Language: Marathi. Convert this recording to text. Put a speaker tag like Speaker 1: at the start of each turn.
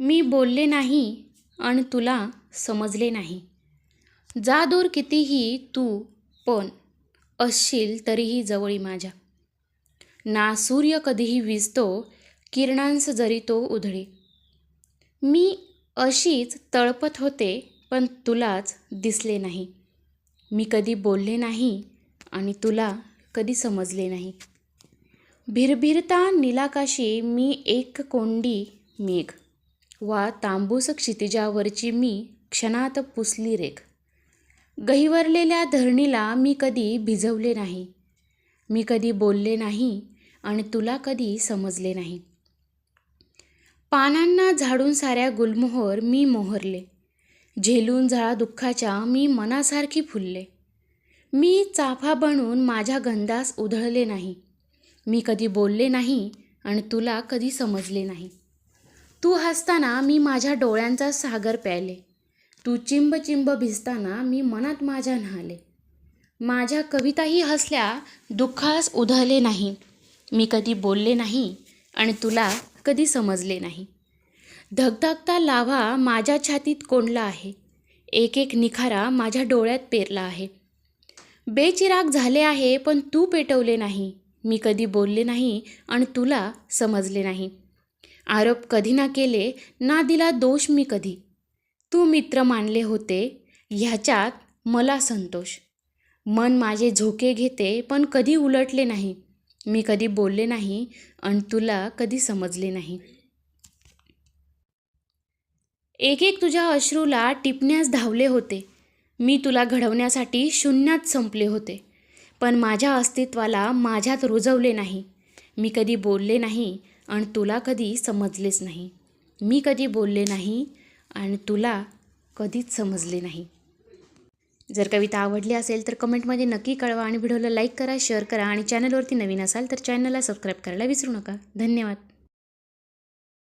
Speaker 1: मी बोलले नाही आणि तुला समजले नाही. जा दूर कितीही तू पण असशील तरीही जवळी माझ्या. ना सूर्य कधीही विजतो किरणांस जरी तो उधळे. मी अशीच तळपत होते पण तुलाच दिसले नाही. मी कधी बोलले नाही आणि तुला कधी समजले नाही. भिरभिरता निलाकाशी मी एक कोंडी मेघ. वा तांबूस क्षितिजावरची मी क्षणात पुसली रेख. गहिवरलेल्या धरणीला मी कधी भिजवले नाही. मी कधी बोलले नाही आणि तुला कधी समजले नाही. पानांना झाडून साऱ्या गुलमोहर मी मोहरले. झेलून झळा दुःखाच्या मी मनासारखी फुलले. मी चाफा बनून माझ्या गंधास उधळले नाही. मी कधी बोलले नाही आणि तुला कधी समजले नाही. तू हसताना मी माझ्या डोळ्यांचा सागर प्यायले. तू चिंब चिंब भिजताना मी मनात माझ्या न्हाले. माझ्या कविताही हसल्या दुःखास उधळले नाही. मी कधी बोलले नाही आणि तुला कधी समजले नाही. धगधगता लावा माझ्या छातीत कोंडला आहे. एक एक निखारा माझ्या डोळ्यात पेरला आहे. बेचिराग झाले आहे पण तू पेटवले नाही. मी कधी बोलले नाही आणि तुला समजले नाही. आरोप कधी ना केले ना दिला दोष मी कधी. तू मित्र मानले होते ह्याच्यात मला संतोष. मन माझे झोके घेते पण कधी उलटले नाही. मी कधी बोलले नाही आणि तुला कधी समजले नाही. एक एक तुझ्या अश्रूला टिपण्यास धावले होते. मी तुला घडवण्यासाठी शून्यात संपले होते. पण माझ्या अस्तित्वाला माझ्यात रुजवले नाही. मी कधी बोलले नाही आणि तुला कधी समजलेच नाही. मी कधी बोलले नाही आणि तुला कधीच समजले नाही. जर कविता आवडली असेल तर कमेंटमध्ये नक्की कळवा आणि व्हिडिओला लाईक करा शेअर करा आणि चॅनलवरती नवीन असाल तर चॅनलला सबस्क्राईब करायला विसरू नका. धन्यवाद.